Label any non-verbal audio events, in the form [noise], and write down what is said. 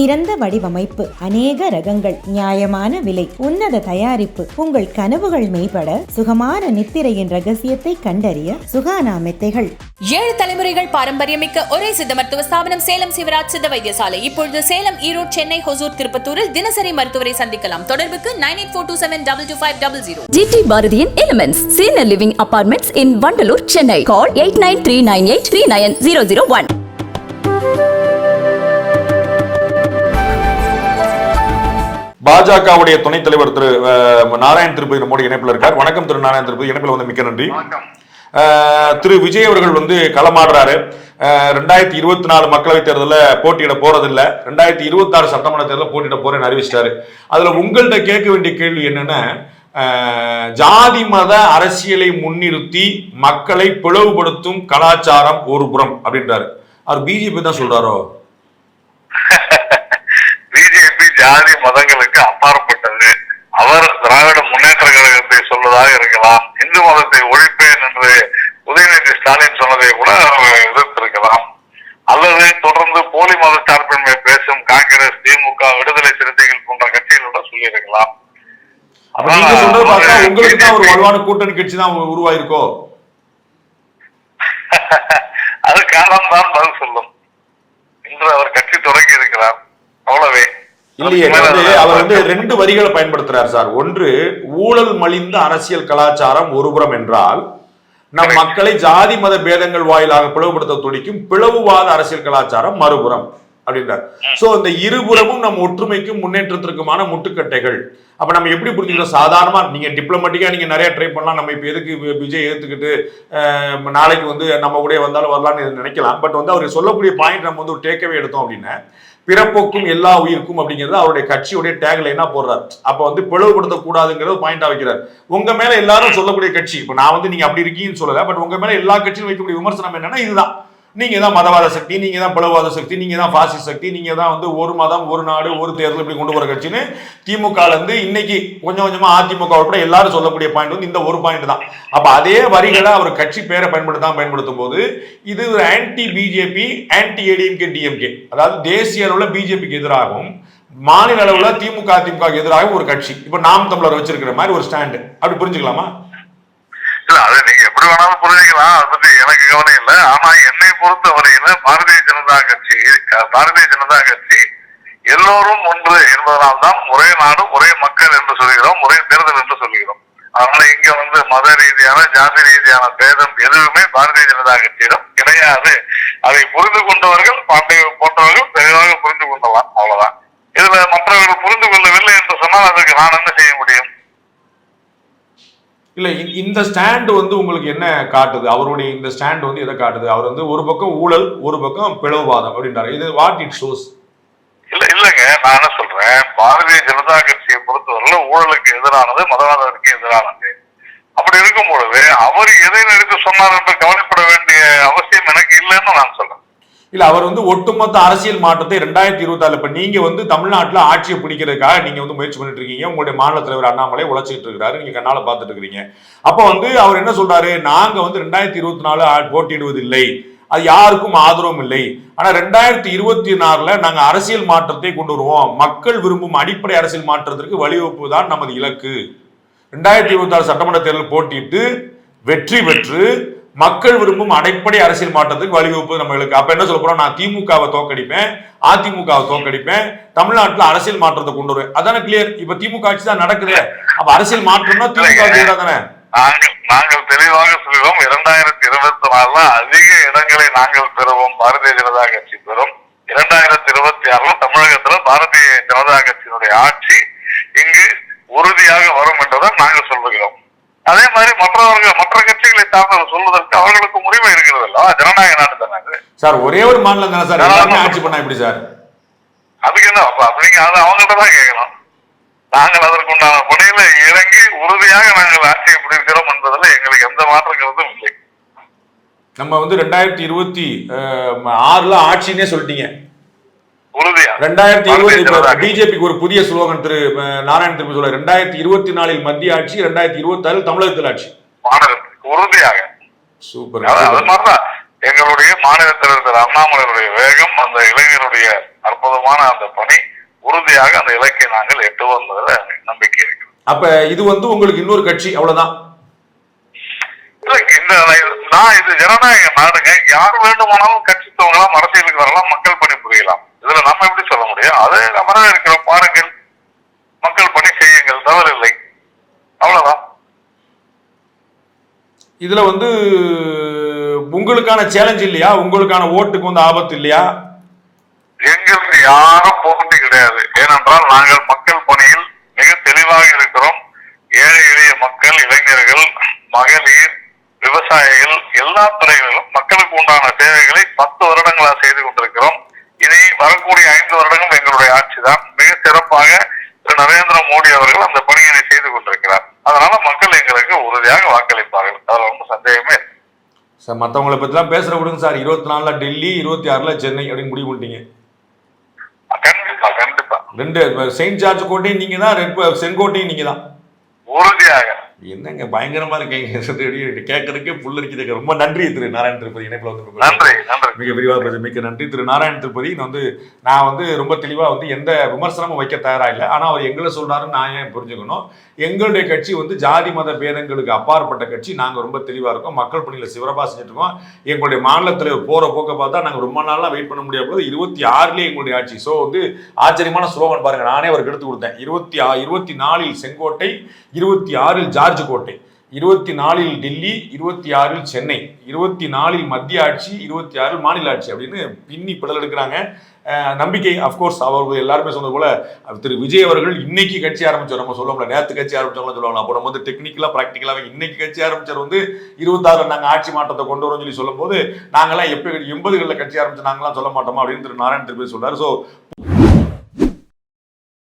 சிறந்த வடிவமைப்பு அநேக ரகங்கள் நியாயமான விலை உன்னத தயாரிப்பு உங்கள் கனவுகள் மேம்பட சுகமான நித்திரையின் ரகசியத்தை கண்டறிய சுகானா மெத்தைகள் ஏழு தலைமுறைகள் பாரம்பரியமிக்க ஒரே சித்த மருத்துவ ஸ்தாபனம் சேலம் சிவராஜ் சித்த வைத்தியசாலை இப்பொழுது சேலம் ஈரோடு சென்னை ஹொசூர் திருப்பத்தூரில் தினசரி மருத்துவரை சந்திக்கலாம் தொடர்புக்கு nine eight four two seven double two five double zero GT Bharatiyan Elements, Senior Living Apartments in Vandalur, Chennai. Call 89398 39001. பாஜகவுடைய துணைத் தலைவர் திரு நாராயண் திருப்பதி நம்மோடு இணைப்பில் இருக்கார். வணக்கம் திரு நாராயண் திருப்பதி. இணைப்பில் வந்து மிக்க நன்றி. திரு விஜய் அவர்கள் வந்து களமாடுறாரு. ரெண்டாயிரத்தி இருபத்தி நாலு மக்களவைத் தேர்தலில் போட்டியிட போறதில்ல. ரெண்டாயிரத்தி இருபத்தி ஆறு சட்டமன்ற தேர்தலில் போட்டியிட போறேன்னு அறிவிச்சிட்டாரு. அதுல உங்கள்கிட்ட கேட்க வேண்டிய கேள்வி என்னன்னா ஜாதி மத அரசியலை முன்னிறுத்தி மக்களை பிளவுபடுத்தும் கலாச்சாரம் ஒரு புறம் அப்படின்றாரு. அவர் பிஜேபி தான் சொல்றாரோ? [laughs] ஜாதி மதங்களுக்கு அப்பாற்பட்டது. அவர் திராவிட முன்னேற்ற கழகத்தை சொல்வதாக இருக்கலாம். இந்து மதத்தை ஒழிப்பேன் என்று உதயநிதி ஸ்டாலின் சொன்னதை கூட எதிர்த்திருக்கலாம். அல்லது தொடர்ந்து போலி மத சார்பின்மை பேசும் காங்கிரஸ் திமுக விடுதலை சிறுத்தைகள் போன்ற கட்சிகளோட சொல்லியிருக்கலாம். உங்களுக்கு தான் ஒரு வலுவான கூட்டணி கட்சி தான் உருவாயிருக்கோ? [laughs] அது காலம்தான் பதில் சொல்லும். இன்று அவர் கட்சி இல்லையே அவர் வந்து ரெண்டு வரிகளை பயன்படுத்துறார் சார். ஒன்று ஊழல் மலிந்த அரசியல் கலாச்சாரம் ஒருபுறம் என்றால் நம் மக்களை ஜாதி மத பேதங்கள் வாயிலாக பிளவுபடுத்த துடிக்கும் பிளவுவாத அரசியல் கலாச்சாரம் மறுபுறம். அப்படின்றார். சோ இந்த இருபுறமும் நம் ஒற்றுமைக்கும் முன்னேற்றத்திற்குமான முட்டுக்கட்டைகள். அப்ப நம்ம எப்படி புரிஞ்சுக்கிறோம் சாதாரணமா நீங்க டிப்ளமேட்டிக்கா நீங்க நிறைய ட்ரை பண்ணலாம். நம்ம இப்ப எதுக்கு விஜய் ஏத்துக்கிட்டு அஹ், நாளைக்கு வந்து நம்ம கூட வந்தாலும் வரலாம்னு நினைக்கலாம். பட் வந்து அவர் சொல்லக்கூடிய பாயிண்ட் நம்ம வந்து ஒரு டேக்கவே எடுத்தோம் அப்படின்னா பிறப்போக்கும் எல்லா உயிருக்கும் அப்படிங்கிறது அவருடைய கட்சியுடைய டேக் லைனா போடுறாரு. அப்ப வந்து பிளவுபடுத்த கூடாதுங்கிறது பாயிண்டா வைக்கிறார். உங்க மேல எல்லாரும் சொல்லக்கூடிய கட்சி. இப்ப நான் வந்து நீங்க அப்படி இருக்கீங்கன்னு சொல்லல. பட் உங்க மேல எல்லா கட்சியும் வைக்கக்கூடிய விமர்சனம் என்னன்னா இதுதான். நீங்க தான் மதவாத சக்தி நீங்க தான் பிளவாத சக்தி நீங்க தான் பாசி சக்தி நீங்க தான் வந்து ஒரு மதம் ஒரு நாடு ஒரு தேர்தல் இப்படி கொண்டு வர கட்சின்னு திமுகலேருந்து இருந்து இன்னைக்கு கொஞ்சம் கொஞ்சமா அதிமுக உட்பட எல்லாரும் சொல்லக்கூடிய பாயிண்ட் வந்து இந்த ஒரு பாயிண்ட் தான். அப்ப அதே வரிகளை அவர் கட்சி பேரை பயன்படுத்தாம பயன்படுத்தும் போது இது ஒரு anti BJP anti ADMK DMK அதாவது தேசிய அளவில் பிஜேபிக்கு எதிராகவும் மாநில அளவில் திமுக அதிமுக எதிராகவும் ஒரு கட்சி. இப்ப நாம் தமிழர் வச்சிருக்கிற மாதிரி ஒரு ஸ்டாண்டு அப்படி புரிஞ்சுக்கலாமா? இல்ல அதை நீங்க எப்படி வேணாலும் புரிஞ்சுக்கலாம். அதை பத்தி எனக்கு கவனம் இல்லை. ஆனா என்ன பொறுத்த வரையில பாரதிய ஜனதா கட்சி பாரதிய ஜனதா கட்சி எல்லோரும் ஒன்று என்பதனால் தான் ஒரே நாடு ஒரே மக்கள் என்று சொல்கிறோம் ஒரே தேர்தல் என்று சொல்கிறோம். அதனால இங்க வந்து மத ரீதியான ஜாதி ரீதியான பேதம் எதுவுமே பாரதிய ஜனதா கட்சியிடம் கிடையாது. அதை புரிந்து கொண்டவர்கள் பாண்டிய போன்றவர்கள் தெளிவாக புரிந்து கொள்ளலாம். அவ்வளவுதான். இதுல மற்றவர்கள் புரிந்து கொள்ளவில்லை என்று சொன்னால் அதற்கு நான் என்ன செய்ய முடியும்? இல்லை இந்த ஸ்டாண்ட் வந்து உங்களுக்கு என்ன காட்டுது? அவருடைய இந்த ஸ்டாண்ட் வந்து எதை காட்டுது? அவர் வந்து ஒரு பக்கம் ஊழல் ஒரு பக்கம் பிளவுவாதம் அப்படின்றாரு. இது வாட் இட் ஷோஸ் இல்ல இல்லங்க. நான் என்ன சொல்றேன்? பாரதிய ஜனதா கட்சியை பொறுத்தவரையில ஊழலுக்கு எதிரானது மதவாதத்துக்கு எதிரானது. அப்படி இருக்கும் பொழுது அவர் எதை நினைத்து சொன்னார் என்று கவலைப்பட வேண்டிய அவசியம் எனக்கு இல்லைன்னு நான் சொல்றேன். இல்ல அவர் வந்து ஒட்டுமொத்த அரசியல் மாற்றத்தை ரெண்டாயிரத்தி இருபத்தி ஆறுல இப்ப நீங்க வந்து தமிழ்நாட்டுல ஆட்சியை பிடிக்கிறதுக்காக நீங்க வந்து முயற்சி பண்ணிட்டு இருக்கீங்க. உங்களுடைய மாநில தலைவர் அண்ணாமலை உழைச்சிட்டு இருக்கிறாரு. நீங்க கண்ணால பார்த்துட்டு இருக்கிறீங்க. அப்ப வந்து அவர் என்ன சொல்றாரு? நாங்க வந்து ரெண்டாயிரத்தி இருபத்தி நாலு போட்டியிடுவதில்லை. அது யாருக்கும் ஆதரவும் இல்லை. ஆனா ரெண்டாயிரத்தி இருபத்தி நாலுல நாங்க அரசியல் மாற்றத்தை கொண்டு வருவோம். மக்கள் விரும்பும் அடிப்படை அரசியல் மாற்றத்திற்கு வழிவகுப்பு தான் நமது இலக்கு. ரெண்டாயிரத்தி இருபத்தி ஆறு சட்டமன்ற தேர்தல் போட்டியிட்டு வெற்றி பெற்று மக்கள் விரும்பும் அடிப்படை அரசியல் மாற்றத்துக்கு வழிவகுப்பு நம்மளுக்கு. அப்ப என்ன சொல்ல போறோம்? நான் திமுகவை தோக்கடிப்பேன் அதிமுகவை தோக்கடிப்பேன் தமிழ்நாட்டுல அரசியல் மாற்றத்தை கொண்டு வருவேன். அதானே கிளியர் இப்ப திமுக ஆட்சி தான் நடக்குது. அப்ப அரசியல் மாற்றம்னா திமுக எதிராக தானே? நாங்கள் தெளிவாக சொல்கிறோம் இரண்டாயிரத்தி இருபத்தி நாலுல அதிக இடங்களை நாங்கள் பெறுவோம் பாரதிய ஜனதா கட்சி பெறும். இரண்டாயிரத்தி இருபத்தி ஆறுல தமிழகத்துல பாரதிய ஜனதா கட்சியினுடைய ஆட்சி இங்கு உறுதியாக வரும் என்றுதான் நாங்கள் சொல்லுகிறோம். அதே மாதிரி மற்றவர்கள் மற்ற கட்சிகளை சார்ந்தவர் சொல்வதற்கு அவர்களுக்கு உரிமை இருக்கிறது அல்லவா ஜனநாயக நாடு தானே சார் ஒரே ஒரு மாநிலம் தானே சார்? ஆட்சி பண்ணா எப்படி சார்? அதுக்கு என்ன அப்ப அப்படிங்க அதை அவங்கள்ட்ட தான் கேட்கணும். நாங்கள் அதற்குண்டான பணியில இறங்கி உறுதியாக நாங்கள் ஆட்சியை பிடிக்கிறோம் என்பதில் எங்களுக்கு எந்த மாற்ற கருத்தும் இல்லை. நம்ம வந்து ரெண்டாயிரத்தி இருபத்தி ஆறுல ஆட்சின்னே சொல்லிட்டீங்க. ரெண்டாயிரத்தி இருபத்தி. பிஜேபிக்கு ஒரு புதிய ஸ்லோகன் திரு நாராயண திருப்பி சொல்ல ரெண்டாயிரத்தி இருபத்தி நாலில் மத்திய ஆட்சி ரெண்டாயிரத்தி இருபத்தி ஆறில் தமிழகத்தில் ஆட்சி. மாநிலத்துக்கு உறுதியாக. சூப்பர். அது மாதிரிதான் எங்களுடைய மாநில தலைவர் திரு அண்ணாமலையுடைய வேகம் அந்த இளைஞருடைய அற்புதமான அந்த பணி உறுதியாக அந்த இலக்கை நாங்கள் எட்டுவோம் என்பதில் நம்பிக்கை இருக்கு அப்ப இது வந்து உங்களுக்கு இன்னொரு கட்சி அவ்வளவுதான். இந்த நான் இது ஜனநாயக நாடுங்க. யார் வேண்டுமானாலும் கட்சி துவங்கலாம் அரசியலுக்கு வரலாம் மக்கள் பணி புரியலாம். இதுல நம்ம எப்படி சொல்ல முடியும்? அது நம்ம இருக்கிறோம் பாருங்கள். மக்கள் பணி செய்யுங்கள். தவறில்லை. அவ்வளவுதான். இதுல வந்து உங்களுக்கான சேலஞ்ச் இல்லையா? உங்களுக்கான ஓட்டுக்கு வந்து ஆபத்து இல்லையா? எங்களுக்கு யாரும் போட்டி கிடையாது. ஏனென்றால் நாங்கள் மக்கள் பணியில் மிக தெளிவாக இருக்கிறோம். ஏழை எளிய மக்கள் இளைஞர்கள் மகளிர் விவசாயிகள் எல்லா துறைகளிலும் மக்களுக்கு உண்டான சேவைகளை பத்து வருடங்களா செய்து கொண்டிருக்கிறோம் இனி வரக்கூடிய ஐந்து வருடங்கள் எங்களுடைய ஆட்சி தான் மிக சிறப்பாக திரு நரேந்திர மோடி அவர்கள் அந்த பணியினை செய்து கொண்டிருக்கிறார். அதனால மக்கள் எங்களுக்கு உறுதியாக வாக்களிப்பார்கள். அதுல ஒன்றும் சந்தேகமே. சார் மற்றவங்களை பற்றிலாம் பேசுகிற விடுங்க சார். இருபத்தி நாலில் டெல்லி இருபத்தி ஆறில் சென்னை அப்படின்னு முடிவு பண்ணிட்டீங்க. கண்டிப்பா கண்டிப்பா. ரெண்டு செயின்ட் ஜார்ஜ் கோட்டையும் நீங்கள் தான் ரெட் செங்கோட்டையும் நீங்கள் தான் உறுதியாக. என்னங்க பயங்கரமா இருக்கீங்க? [laughs] கேட்கறதுக்கே புல்லரிக்குது ரொம்ப நன்றி திரு நாராயண திருப்பதி இணைப்பில் வந்து மிக விரிவாக மிக்க நன்றி. திரு நாராயண திருப்பதி நான் வந்து நான் வந்து ரொம்ப தெளிவாக வந்து எந்த விமர்சனமும் வைக்க தயாரா இல்லை. ஆனால் அவர் எங்களை சொல்றாருன்னு நான் ஏன் புரிஞ்சுக்கணும்? எங்களுடைய கட்சி வந்து ஜாதி மத பேதங்களுக்கு அப்பாற்பட்ட கட்சி. நாங்கள் ரொம்ப தெளிவாக இருக்கோம். மக்கள் பணியில் சிவரபா செஞ்சுட்டு இருக்கோம். எங்களுடைய மாநிலத்தில் போகிற போக்க பார்த்தா நாங்கள் ரொம்ப நாளாக வெயிட் பண்ண முடியாத போது இருபத்தி ஆறுலேயே எங்களுடைய ஆட்சி. ஸோ வந்து ஆச்சரியமான ஸ்லோகன் பாருங்க. நானே அவருக்கு எடுத்து கொடுத்தேன். இருபத்தி இருபத்தி நாலில் செங்கோட்டை இருபத்தி ஆறில் ஜார்ஜ் கோட்டை இருபத்தி நாலில் டெல்லி இருபத்தி ஆறில் சென்னை. இருபத்தி நாலில் மத்திய ஆட்சி இருபத்தி ஆறில் மாநில ஆட்சி அப்படின்னு பின்னி பிடல் எடுக்கிறாங்க. நம்பிக்கை அஃப்கோர்ஸ் அவர்கள் எல்லாருமே சொன்னது போல திரு விஜய் அவர்கள் இன்னைக்கு கட்சி ஆரம்பிச்சோம் நம்ம சொல்லுவோம்ல நேற்று கட்சி ஆரம்பிச்சவங்க சொல்லுவாங்க. அப்போ நம்ம வந்து டெக்னிக்கலாக ப்ராக்டிக்கலாக இன்னைக்கு கட்சி ஆரம்பிச்சார் வந்து இருபத்தாறு நாங்கள் ஆட்சி மாற்றத்தை கொண்டு வரோம்னு சொல்லி சொல்லும்போது நாங்களாம் எப்போ எண்பதுகளில் கட்சி ஆரம்பிச்சு நாங்களாம் சொல்ல மாட்டோமா அப்படின்னு திரு நாராயண் திருப்பதி சொல்றாரு. ஸோ